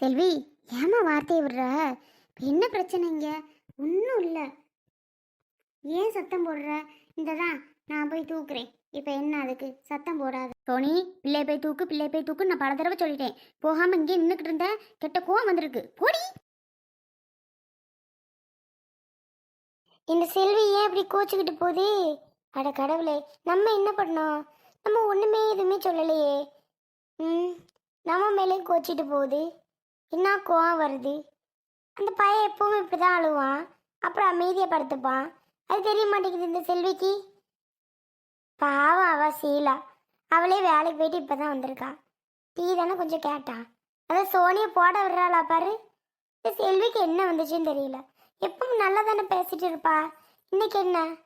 செல்வி ஏமா வார்த்தையை விடுற? என்ன பிரச்சனைங்க ஒன்றும் இல்லை. ஏன் சத்தம் போடுற? இந்த தான் நான் போய் தூக்குறேன். இப்போ என்ன அதுக்கு? சத்தம் போடாது. சோனி பிள்ளை போய் தூக்கு பிள்ளை போய் தூக்கு நான் பல தடவை சொல்லிட்டேன். போகாமல் இங்கே நின்றுக்கிட்டு இருந்த கெட்ட கோவம் வந்திருக்கு. போடி. இந்த செல்வி ஏன் இப்படி கோச்சுக்கிட்டு போகுது? அட கடவுளே நம்ம என்ன பண்ணோம்? நம்ம ஒன்றுமே எதுவுமே சொல்லலையே. ம் நம்ம மேலேயும் கோச்சிட்டு போகுது. என்ன கோவம் வருது? அந்த பையன் எப்பவும் இப்படி தான் அழுவான். அப்புறம் அமைதியை படுத்துப்பான். அது தெரிய மாட்டேங்குது இந்த செல்விக்கு. பாவம் அவ சீலா. அவளே வேலைக்கு போயிட்டு இப்போ தான் வந்திருக்கா. டீ தானே கொஞ்சம் கேட்டான். அதான் சோனியை போட விடுறாளா பாரு. இந்த செல்விக்கு என்ன வந்துச்சுன்னு தெரியல. எப்பவும் நல்லா தானே பேசிட்டு இருப்பா. இன்னைக்கு என்ன?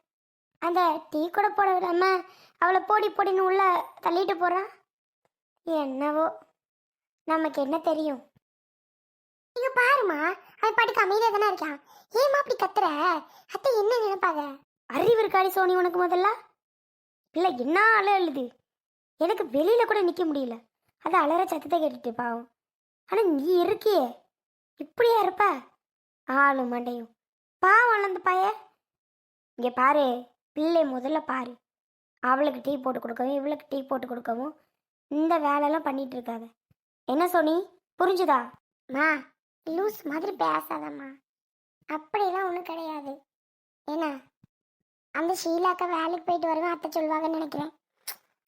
அந்த டீ கூட போட விடாம அவளை போடி போடின்னு உள்ள தள்ளிட்டு போறான் என்னவோ. நமக்கு என்ன தெரியும்? இங்க பாருமா அவன் பாட்டுக்கு அமைதியா தானே இருக்கான். ஏமா அப்படி கத்துற? அத்தை என்ன நினைப்பாங்க? அறிவு இருக்காடி சோனி உனக்கு முதல்ல? இல்லை என்ன அழ அழுது? எனக்கு வெளியில கூட நிற்க முடியல. அது அலற சத்தத்தை கேட்டுட்டு பாவம். ஆனால் நீ இருக்கியே இப்படியா இருப்ப? ஆளும் மண்டையும். பாவம் அந்த பாய. இங்கே பாரு பிள்ளை முதல்ல பாரு. அவளுக்கு டீ போட்டு கொடுக்கவும் இவளுக்கு டீ போட்டு கொடுக்கவும் இந்த வேலையெல்லாம் பண்ணிட்டு இருக்காத. என்ன சோனி? புரிஞ்சுதா? மா. லூஸ் மாதிரி பேசாதம்மா. அப்படிலாம் ஒன்றும் கிடையாது. ஏன்னா அந்த ஷீலாக்கா வேலைக்கு போயிட்டு வருவேன் அத்தை சொல்லுவாங்கன்னு நினைக்கிறேன்.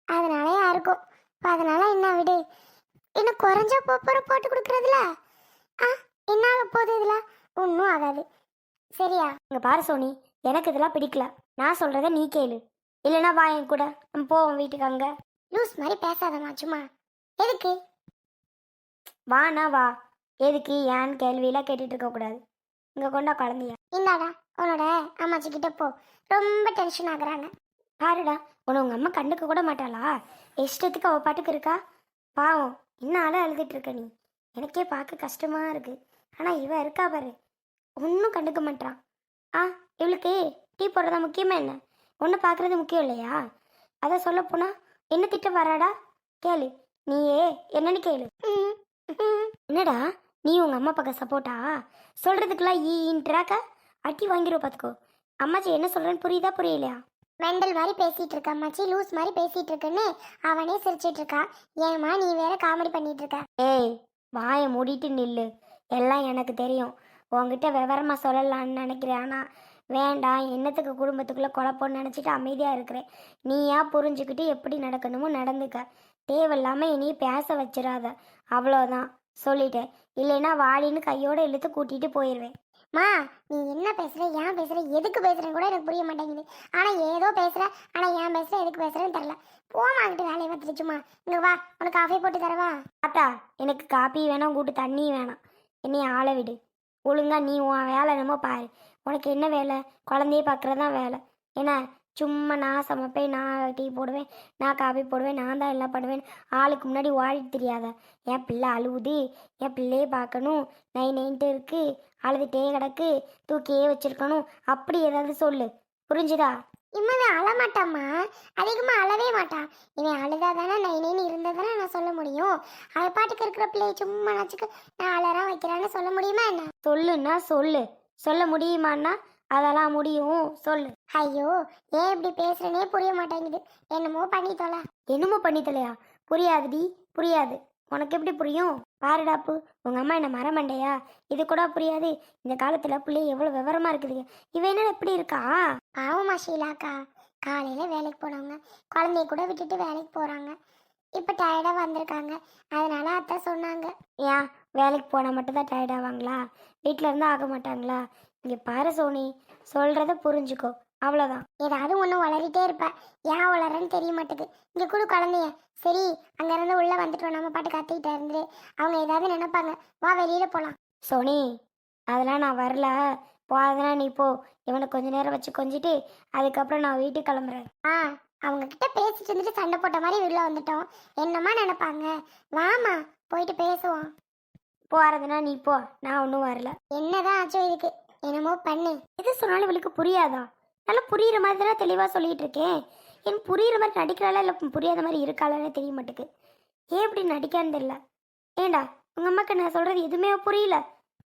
அதனால யாருக்கும் இப்போ அதனால என்ன விடு. இன்னும் குறைஞ்சா போற போட்டு கொடுக்குறதுல? ஆ என்ன ஆக போகுது இதில்? ஒன்றும் ஆகாது. சரியா? இங்கே பாரு சோனி எனக்கு இதெல்லாம் பிடிக்கல. நான் சொல்கிறத நீ கேளு. இல்லைன்னா வா என் கூட. நம்ம போவோம் வீட்டுக்கு அங்கே. லூஸ் மாதிரி பேசாதம்மா சும்மா. எதுக்கு? வாண்ணா வா. எதுக்கு ஏன்னு கேள்வியெல்லாம் கேட்டுட்டு இருக்கக்கூடாது இங்கே கொண்டா குழந்தைய. இந்தாடா உன்னோட அம்மாச்சி கிட்ட போ. ரொம்ப டென்ஷன் ஆகுறாங்க. பாருடா உன்னை உங்கள் அம்மா கண்டுக்க கூட மாட்டாளா? இஷ்டத்துக்கு அவள் பாட்டுக்கு இருக்கா? பாவம் என்ன ஆள அழுதுட்டு இருக்க நீ. எனக்கே பார்க்க கஷ்டமா இருக்கு. ஆனால் இவ இருக்கா பாரு. ஒன்றும் கண்டுக்க மாட்டான் ஆ இவளுக்கு டீ போடுறதா முக்கியமா என்ன? ஒன்று பார்க்குறது முக்கியம் இல்லையா? அதை சொல்ல போனா என்ன திட்ட வராடா? கேளு. நீயே என்னன்னு கேளு. என்னடா? நீ உங்க அம்மா பக்கம் சப்போர்ட்டா சொல்றதுக்கெல்லாம் ஈன்றாக்க அட்டி வாங்கிடுவோம் பார்த்துக்கோ அம்மாச்சி என்ன சொல்றேன்னு புரியுதா புரியலையா? மெண்டல் மாதிரி பேசிட்டு இருக்க அம்மாச்சி லூஸ் மாதிரி பேசிட்டு இருக்குன்னு அவனே சிரிச்சிட்டு இருக்கா. ஏமா நீ வேற காமெடி பண்ணிட்டு இருக்க? ஏய் வாயை மூடிட்டு நில்லு. எல்லாம் எனக்கு தெரியும். உன்கிட்ட விவரமா சொல்லலாம்னு நினைக்கிறேன். ஆனா வேண்டாம் என்னத்துக்கு குடும்பத்துக்குள்ள குழப்பம்னு நினச்சிட்டு அமைதியாக இருக்கிறேன் நீயா புரிஞ்சுக்கிட்டு எப்படி நடக்கணுமோ நடந்துக்க. தேவையில்லாம இனி பேச வச்சிடாத. அவ்வளோதான் சொல்லிட்டேன். இல்லைன்னா வாடின்னு கையோட இழுத்து கூட்டிட்டு போயிடுவேன் மா நீ என்ன பேசுற ஏன் பேசுற எதுக்கு பேசுறேன்னு கூட எனக்கு புரிய மாட்டேங்குது. ஆனா ஏதோ பேசுற ஆனா ஏன் பேசுற எதுக்கு பேசுறேன்னு தெரியல. போமாங்கிட்டு வேலையை பார்த்துட்டு சும்மா. இங்க வா உனக்கு காஃபி போட்டு தரவா? அத்தா எனக்கு காப்பி வேணாம் கூட்டு தண்ணி வேணாம். என்னைய ஆள விடு. ஒழுங்கா நீ உன் வேலை என்னமோ பாரு. உனக்கு என்ன வேலை? குழந்தைய பார்க்குறது தான் வேலை. என்ன சும்மா நான் சமைப்பேன் நான் டீ போடுவேன் நான் காபி போடுவேன் நான் தான் எல்லாம் பண்ணுவேன். ஆளுக்கு முன்னாடி ஓடிட்டு தெரியாத. என் பிள்ளை அழுவுது. என் பிள்ளையே பார்க்கணும். நை நைன்ட்டு இருக்கு. அழுதுட்டே கிடக்கு. தூக்கியே வச்சிருக்கணும். அப்படி ஏதாவது சொல்லு. புரிஞ்சுதா? இம்மதான் அழமாட்டாம்மா அதிகமாக அழவே மாட்டான் இவன் அழுதாதானே நை நைன்னு இருந்ததானே நான் சொல்ல முடியும்? அது பாட்டுக்கு இருக்கிற பிள்ளைய சும்மா நச்சுக்கு நான் அழறா வைக்கிறான்னு சொல்ல முடியுமா என்ன? சொல்லுன்னா சொல்லு. சொல்ல முடியுமான்னா அதெல்லாம் முடியும். சொல்லு. ஐயோ ஏன் இப்படி பேசுறேனே புரிய மாட்டேங்குது. என்னமோ பண்ணி தொலை என்னமோ பண்ணி தொலையா புரியாதுடி புரியாது. உனக்கு எப்படி புரியும்? பாருடாப்பு உங்க அம்மா என்ன மரமண்டையா? இது கூட புரியாது. இந்த காலத்துல பிள்ளை எவ்வளவு விவரமா இருக்குது இவ என்ன எப்படி இருக்கா? ஆமாம்மா ஷீலாக்கா. காலையில வேலைக்கு போனவங்க குழந்தைய கூட விட்டுட்டு வேலைக்கு போறாங்க. இப்ப டயர்டா வந்திருக்காங்க. அதனால அத்தை சொன்னாங்க. ஏன்? வேலைக்கு போனா மட்டும் தான் டயர்ட் ஆவாங்களா? வீட்ல இருந்தா ஆக மாட்டாங்களா? இங்கே பாரு சோனி சொல்கிறத புரிஞ்சுக்கோ. அவ்வளோதான் ஏதாவது ஒன்று வளரிட்டே இருப்ப. ஏன் வளரன்னு தெரிய மாட்டேது இங்கே கூட குழந்தைய. சரி அங்கேருந்து உள்ளே வந்துட்டோம். நம்ம பாட்டு கத்திக்கிட்டே இருந்து அவங்க ஏதாவது நினைப்பாங்க. வா வெளியில் போகலாம் சோனி அதெல்லாம் நான் வரல. போகாதனா நீ போ. இவனை கொஞ்ச நேரம் வச்சு கொஞ்சிட்டு அதுக்கப்புறம் நான் வீட்டுக்கு கிளம்புறேன். ஆ அவங்க கிட்ட பேசிட்டு இருந்துட்டு சண்டை போட்ட மாதிரி உள்ள வந்துட்டோம். என்னமா நினைப்பாங்க? வாமா போயிட்டு பேசுவோம். போகிறதுனா நீ போ. நான் ஒன்றும் வரல. என்னதான் ஆச்சோ இதுக்கு. என்னமோ பண்ணு. எது சொன்னாலும் இவளுக்கு புரியாதா? நல்லா புரியுற மாதிரி தானே தெளிவாக சொல்லிட்டு இருக்கேன் என் புரியுற மாதிரி நடிக்கிறாளா இல்லை புரியாத மாதிரி இருக்காளான்னு தெரிய மாட்டேக்கு ஏன் இப்படி நடிக்கான்னு தெரியல. ஏண்டா உங்கள் அம்மாக்கு நான் சொல்கிறது எதுவுமே புரியல.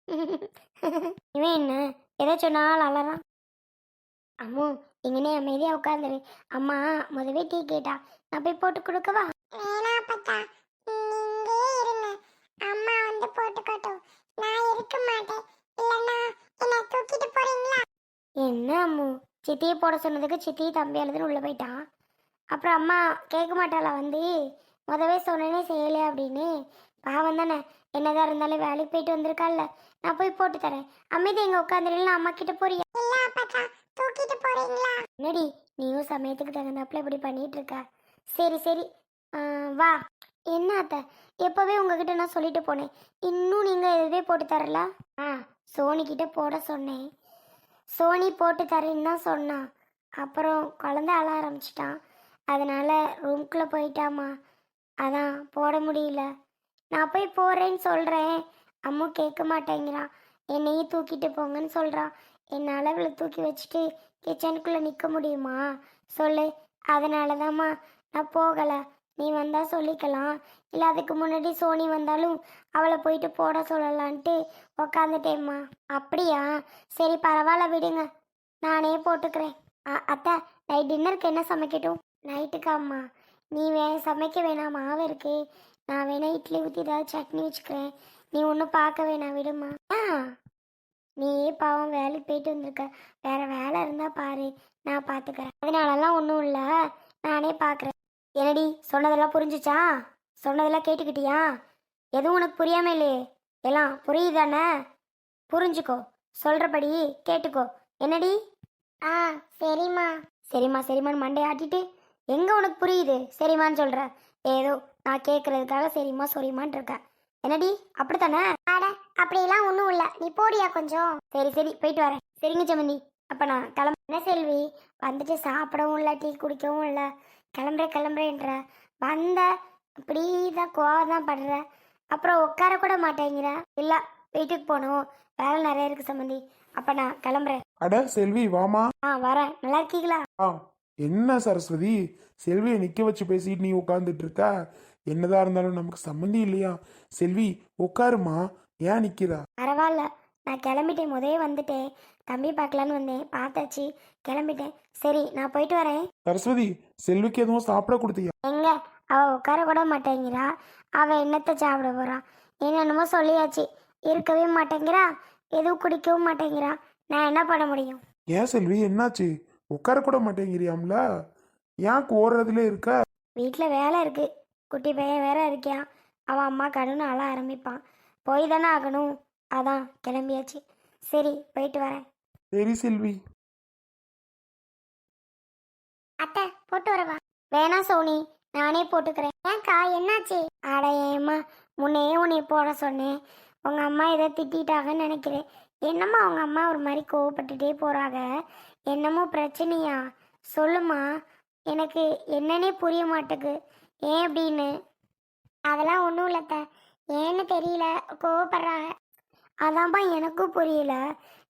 இவன் என்ன? எதை சொன்னாலும் அழறான். அம்மு எங்கனே அமைதியாக உட்காந்துரு அம்மா முதவே டீ கேட்டா. நான் போய் போட்டு கொடுக்கவா? வேணாம் அப்பத்தா நீங்க இருங்க அம்மா வந்து போட்டுக்கட்டும் நான் இருக்க மாட்டேன் இல்லைன்னா என்ன தூக்கிட்டு போறீங்களா என்ன அம்மு? சித்தியை போட சொன்னதுக்கு சித்தி தம்பி அழுதுன்னு உள்ளே போயிட்டான். அப்புறம் அம்மா கேட்க மாட்டாளா வந்து? முதவே சொன்னேனே செய்யலை அப்படின்னு. பாவம் தானே. என்னதான் இருந்தாலும் வேலைக்கு போயிட்டு வந்திருக்காள்ல. நான் போய் போட்டு தரேன். அமைதி எங்கே உட்காந்துருலாம் அம்மா கிட்ட போறியா? தூக்கிட்டு போறீங்களா? என்னடி நீயும் சமயத்துக்கு தகுந்தாப்புல இப்படி பண்ணிட்டு இருக்க சரி. சரி வா. என்ன அத்தை? எப்போவே உங்ககிட்ட நான் சொல்லிட்டு போனேன். இன்னும் நீங்கள் எதுவே போட்டு தரல? ஆ சோனி கிட்ட போட சொன்னேன். சோனி போட்டு தரேன்னு தான் சொன்னான். அப்புறம் குழந்தை அழ ஆரம்பிச்சிட்டான். அதனால் ரூம்குள்ளே போயிட்டாமா அதான் போட முடியல. நான் போய் போகிறேன்னு சொல்கிறேன் அம்மு கேட்க மாட்டேங்கிறான். என்னையும் தூக்கிட்டு போங்கன்னு சொல்கிறான் என்னால் அவளை தூக்கி வச்சுட்டு கிச்சனுக்குள்ளே நிற்க முடியுமா? சொல்லு. அதனால தாம்மா நான் போகலை. நீ வந்தால் சொல்லிக்கலாம். இல்லை அதுக்கு முன்னாடி சோனி வந்தாலும் அவளை போயிட்டு போட சொல்லலான்ட்டு உக்காந்துட்டேம்மா. அப்படியா? சரி பரவாயில்ல விடுங்க. நானே போட்டுக்கிறேன். அ- அத்தை நைட் டின்னருக்கு என்ன சமைக்கட்டும்? நைட்டுக்கா அம்மா நீ வே சமைக்க வேணாம் மாவு இருக்கு. நான் வேணா இட்லி ஊற்றி ஏதாவது சட்னி வச்சுக்கிறேன். நீ ஒன்றும் பார்க்க வேணாம் விடுமா ஆ. நீயே பாவம் வேலைக்கு போயிட்டு வந்திருக்க. வேற வேலை இருந்தால் பாரு நான் பார்த்துக்கிறேன் அதனாலலாம் ஒன்றும் இல்லை. நானே பார்க்குறேன் என்னடி சொன்னதெல்லாம் புரிஞ்சுச்சா? சொன்னதெல்லாம் கேட்டுக்கிட்டியா? எதுவும் உனக்கு புரியாம இல்லையே. எல்லாம் புரியுதானே? புரிஞ்சுக்கோ. சொல்கிறபடி கேட்டுக்கோ. என்னடி? ஆ சரிம்மா. சரிம்மா சரிம்மான்னு மண்டை ஆட்டிட்டு எங்கே உனக்கு புரியுது? சரிம்மான்னு சொல்கிற ஏதோ நான் கேட்குறதுக்காக சரிம்மா சரிம்மான் இருக்க. என்னடி? அப்படித்தானே? அட அப்படியெல்லாம் ஒன்றும் இல்லை. நீ போடியா கொஞ்சம்? சரி சரி போயிட்டு வரேன். சரிங்க சம்மந்தி அப்போ நான் கிளம்ப என்ன செல்வி? வந்துட்டு சாப்பிடவும் இல்லை டீ குடிக்கவும் இல்லை. கிளம்புறேன் கிளம்புறேன்ற வந்த இப்படி தான் கோவம் தான் படுற. அப்புறம் உட்கார கூட மாட்டேங்கிற. இல்லை வீட்டுக்கு போகணும். வேலை நிறைய இருக்கு சம்மந்தி. அப்போ நான் கிளம்புறேன். அட செல்வி வாமா ஆ வரேன். நல்லா இருக்கீங்களா? ஆ என்ன சரஸ்வதி? செல்வியை நிக்க வச்சு பேசிட்டு நீ உட்காந்துட்டு இருக்க. என்னதான் இருந்தாலும் நமக்கு சம்மந்தி இல்லையா? செல்வி உட்காருமா ஏன் நிக்கிறா? பரவாயில்ல. நான் கிளம்பிட்டேன். முதே வந்துட்டேன். தம்பி பார்க்கலான்னு வந்தேன். பார்த்தாச்சு. கிளம்பிட்டேன். சரி நான் போயிட்டு வரேன். சரஸ்வதி செல்விக்கு எதுவும் சாப்பிட கொடுத்தியா? எங்க? அவ உட்கார கூட மாட்டேங்கிறா. அவ என்னத்தை சாப்பிட போறா? என்னென்னமோ சொல்லியாச்சு. இருக்கவே மாட்டேங்கிறா. எதுவும் குடிக்கவும் மாட்டேங்கிறா. நான் என்ன பண்ண முடியும்? ஏன் செல்வி என்னாச்சு? உட்கார கூட மாட்டேங்கிறியாம்ல? ஏன் கோர்றதுல இருக்க? வீட்டில் வேலை இருக்கு. குட்டி பையன் வேற இருக்கியான் அவன் அம்மா கடுன்னு அழ ஆரம்பிப்பான். போய் தானே ஆகணும். அதான் கிளம்பியாச்சு. சரி போயிட்டு வரேன். சரி செல்வி. அத்தை போட்டு வரவா? வேணாம் சோனி நானே போட்டுக்கிறேன். ஏன்க்கா என்னாச்சு? அட ஏம்மா முன்னையே உன்னை போட சொன்னேன். உங்கள் அம்மா இதை திட்டாங்கன்னு நினைக்கிறேன். என்னம்மா அவங்க அம்மா ஒரு மாதிரி கோவப்பட்டுட்டே போகிறாங்க என்னமோ பிரச்சனையா? சொல்லுமா எனக்கு என்னன்னே புரிய மாட்டேக்கு ஏன் அப்படின்னு அதெல்லாம் ஒன்றும் இல்லத்த ஏன்னு தெரியல. கோவப்படுறாங்க. அதான்ப்பா எனக்கும் புரியல.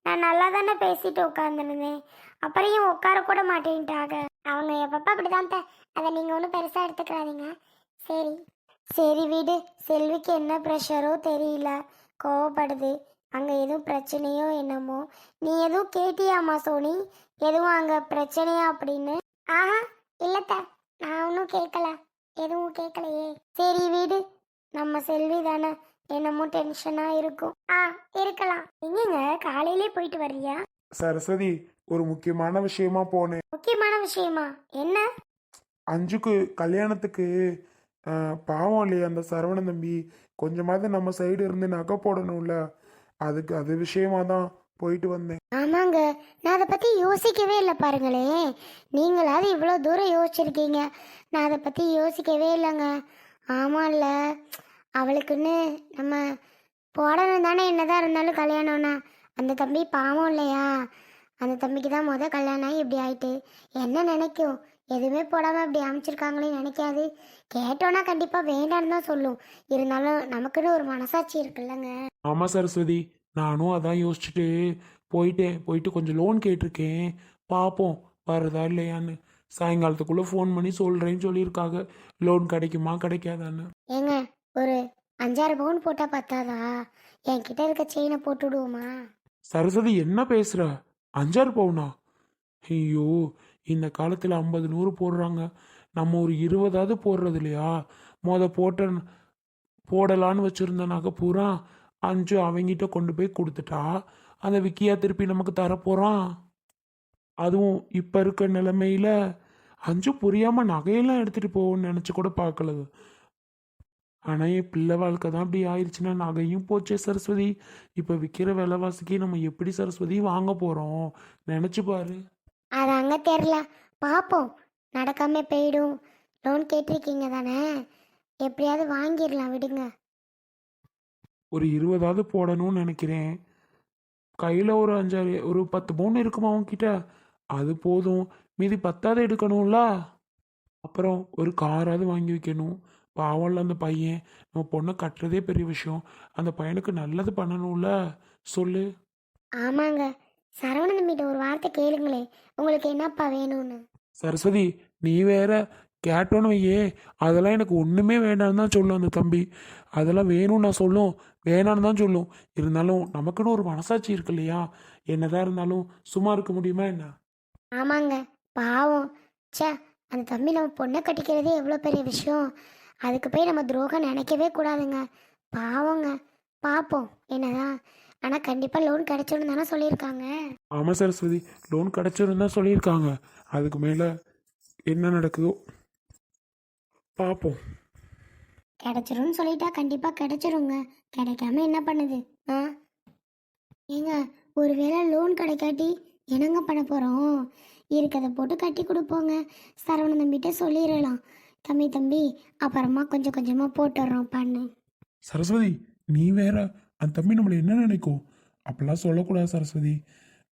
நான் நல்லா தானே பேசிட்டு உட்காந்துருந்தேன் அப்புறம் ஏன் உட்கார கூட மாட்டேன்ட்டாங்க? அவங்க எப்பப்ப அப்படிதான் அதை நீங்க ஒன்றும் பெருசா எடுத்துக்கிறாதீங்க சரி. சரி வீடு. செல்விக்கு என்ன ப்ரெஷரோ தெரியல. கோவப்படுது. அங்கே எதுவும் பிரச்சனையோ என்னமோ. நீ எதுவும் கேட்டியாம்மா சோனி? எதுவும் அங்கே பிரச்சனையா அப்படின்னு? ஆஹா இல்லத்த. நான் ஒன்றும் கேட்கல எதுவும் கேட்கலையே சரி வீடு. நம்ம செல்வி தானே. என்னமோ டென்ஷனாக இருக்கும். ஆ இருக்கலாம். எங்கங்க? காலையிலே போயிட்டு வர்றியா? சரஸ்வதி ஒரு முக்கியமான விஷயமா போனேன் முக்கியமான விஷயமா? என்ன? அஞ்சுக்கு கல்யாணத்துக்கு பாவம் இல்லையா அந்த சரவணன் தம்பி? கொஞ்சமாவது நம்ம சைடு இருந்து நகை போடணும்ல. அதுக்கு அது விஷயமா தான் போயிட்டு வந்தேன். ஆமாங்க. நான் அதை பற்றி யோசிக்கவே இல்லை பாருங்களேன். நீங்களாவது இவ்வளோ தூரம் யோசிச்சிருக்கீங்க. நான் அதை பற்றி யோசிக்கவே இல்லைங்க. ஆமாம்ல அவளுக்குன்னு நம்ம போடணும் தானே என்னதான் இருந்தாலும் கல்யாணம்னா. அந்த தம்பி பாவம் இல்லையா? அந்த தம்பிக்கு தான் முத கல்யாணம் ஆகி இப்படி ஆயிட்டு. என்ன நினைக்கும்? எதுவுமே போடாமல் இப்படி அமைச்சிருக்காங்களே நினைக்காது. கேட்டோன்னா கண்டிப்பாக வேண்டான்னு தான் சொல்லும். இருந்தாலும் நமக்குன்னு ஒரு மனசாட்சி இருக்குல்லங்க. ஆமா சரஸ்வதி நானும் அதான் யோசிச்சுட்டு போயிட்டேன். போயிட்டு கொஞ்சம் லோன் கேட்டிருக்கேன். பார்ப்போம் வருதா இல்லையான்னு. சாயங்காலத்துக்குள்ள ஃபோன் பண்ணி சொல்றேன்னு சொல்லியிருக்காங்க. லோன் கிடைக்குமா கிடைக்காதான்னு. ஏங்க ஒரு அஞ்சாறு பவுன் போட்டால் பத்தாதா? என்கிட்ட இருக்க செயினை போட்டு விடுவோமா சரஸ்வதி என்ன பேசுற? அஞ்சாறு பவுனா? ஐயோ இந்த காலத்தில் ஐம்பது நூறு போடுறாங்க. நம்ம ஒரு இருபதாவது போடுறது இல்லையா? மொத போட்ட போடலான்னு வச்சுருந்த நகை பூரா அஞ்சு அவங்கிட்ட கொண்டு போய் கொடுத்துட்டா? அந்த விக்கியா திருப்பி நமக்கு தரப்போகிறான் அதுவும் இப்போ இருக்க நிலமையில் அஞ்சு புரியாமல் நகையெல்லாம் எடுத்துகிட்டு போவோம்னு நினச்சி கூட பார்க்கலது ஆனால் என் பிள்ளை வாழ்க்கை தான் அப்படி ஆயிடுச்சுன்னா நகையும் போச்சே சரஸ்வதி. இப்போ விற்கிற விலைவாசிக்கு நம்ம எப்படி சரஸ்வதி வாங்க போகிறோம் நினச்சி பாரு. அது அங்கே தெரில பார்ப்போம் நடக்காம போயிடும். லோன் கேட்டிருக்கீங்க தானே? எப்படியாவது வாங்கிடலாம் விடுங்க. ஒரு இருபதாவது போடணும்னு நினைக்கிறேன். கையில் ஒரு அஞ்சாறு ஒரு பத்து பவுன் இருக்குமா உன்கிட்ட? அது போதும். மீதி பத்தாவது எடுக்கணும்ல? அப்புறம் ஒரு காராவது வாங்கி வைக்கணும். பாவம்ல அந்த பையன். நம்ம பொண்ணை கட்டுறதே பெரிய விஷயம். அந்த பையனுக்கு நல்லது பண்ணணும்ல? சொல்லு. ஆமாங்க. சரவணன் தம்பிட்ட ஒரு வார்த்தை கேளுங்களே உங்களுக்கு என்னப்பா வேணும்னு? சரஸ்வதி நீ வேற கேட்டோன்னு வையே. அதெல்லாம் எனக்கு ஒன்றுமே வேண்டாம்னு தான் சொல்லும் அந்த தம்பி. அதெல்லாம் வேணும்னு நான் சொல்லும். வேணான்னு தான் சொல்லும். இருந்தாலும் நமக்குன்னு ஒரு மனசாட்சி இருக்கு இல்லையா? என்னதான் இருந்தாலும் சும்மா இருக்க முடியுமா என்ன? ஆமாங்க. பாவம். ச்சே அந்த தம்பி நம்ம பொண்ணை கட்டிக்கிறதே எவ்வளோ பெரிய விஷயம். அதுக்கு போய் நம்ம துரோகம் நினைக்கவே கூடாதுங்க. பாவங்க. பார்ப்போம் என்னதான்? ஆனால் கண்டிப்பாக லோன் கிடைச்சிடும் தானே சொல்லியிருக்காங்க. ஆமாம் சரஸ்வதி. லோன் கிடைச்சிரும் தான் சொல்லியிருக்காங்க. அதுக்கு மேலே என்ன நடக்குதோ பார்ப்போம் கிடைச்சிரும்னு சொல்லிட்டா கண்டிப்பாக கிடைச்சிருங்க. கிடைக்காம என்ன பண்ணுது? ஆ? ஏங்க ஒருவேளை லோன் கிடைக்காட்டி என்னங்க பண்ண போகிறோம் இருக்கதை போட்டு கட்டி கொடுப்போங்க. சரவணன் தம்பிகிட்ட சொல்லிடலாம். தம்பி தம்பி அப்புறமா கொஞ்சம் கொஞ்சமாக போட்டுடுறோம் பண்ணு. சரஸ்வதி நீ வேற அந்த தம்பி நம்மளை என்ன நினைக்கும்? அப்படிலாம் சொல்லக்கூடாது சரஸ்வதி.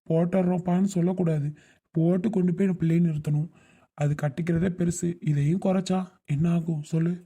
போட்டுடுறோம்ப்பான்னு சொல்லக்கூடாது. போட்டு கொண்டு போய் பிள்ளையை நிறுத்தணும். அது கட்டிக்கிறதே பெருசு. இதையும் குறைச்சா என்ன ஆகும்? சொல்லு.